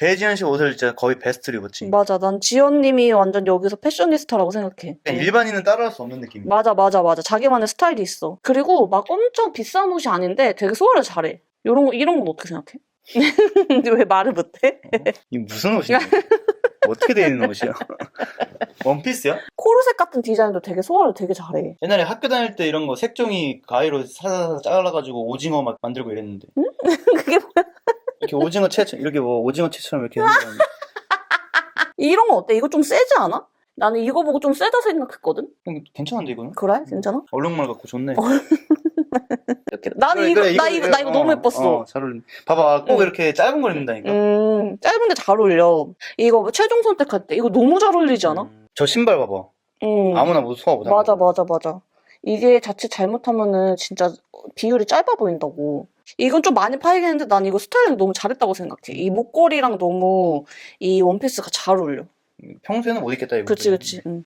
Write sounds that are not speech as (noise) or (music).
배지현 씨 옷을 진짜 거의 베스트로 입었지. 맞아. 난 지연님이 완전 여기서 패셔니스타라고 생각해. 그냥 일반인은 따라할 수 없는 느낌. 맞아, 맞아, 맞아. 자기만의 스타일이 있어. 그리고 막 엄청 비싼 옷이 아닌데 되게 소화를 잘해. 이런 거, 이런 건 어떻게 생각해? (laughs) 왜 말을 못해? 이 무슨 옷이야? 어떻게 돼 있는 옷이야? (laughs) 원피스야? 코르셋 같은 디자인도 되게 소화를 되게 잘해. 옛날에 학교 다닐 때 이런 거 색종이 가위로 사사사 잘라가지고 오징어 막 만들고 이랬는데 (laughs) 그게 뭐야? 이렇게 오징어 채 이렇게 뭐 오징어 채처럼 이렇게 하는 거 (laughs) 이런 거 어때? 이거 좀 세지 않아? 나는 이거 보고 좀 세다 생각했거든? 괜찮은데 이거는? 그래? 괜찮아? 얼룩말 같고 좋네. (laughs) 이렇게. 나는 그래, 이거, 그래, 나 이거, 나 이거 어, 너무 예뻤어. 어, 잘 어울린다. 봐봐, 꼭 응. 이렇게 짧은 걸 입는다니까. 음, 짧은데 잘 어울려. 이거 뭐 최종 선택할 때 이거 너무 잘 어울리지 않아? 음. 저 신발 봐봐. 음. 아무나 못 소화 못하는 맞아, 거. 맞아, 맞아. 이게 자칫 잘못하면은 진짜 비율이 짧아 보인다고. 이건 좀 많이 파이겠는데 난 이거 스타일링 너무 잘했다고 생각해. 이 목걸이랑 너무 이 원피스가 잘 어울려. 평소에는 못 입겠다 이거. 그치, 그치. 응.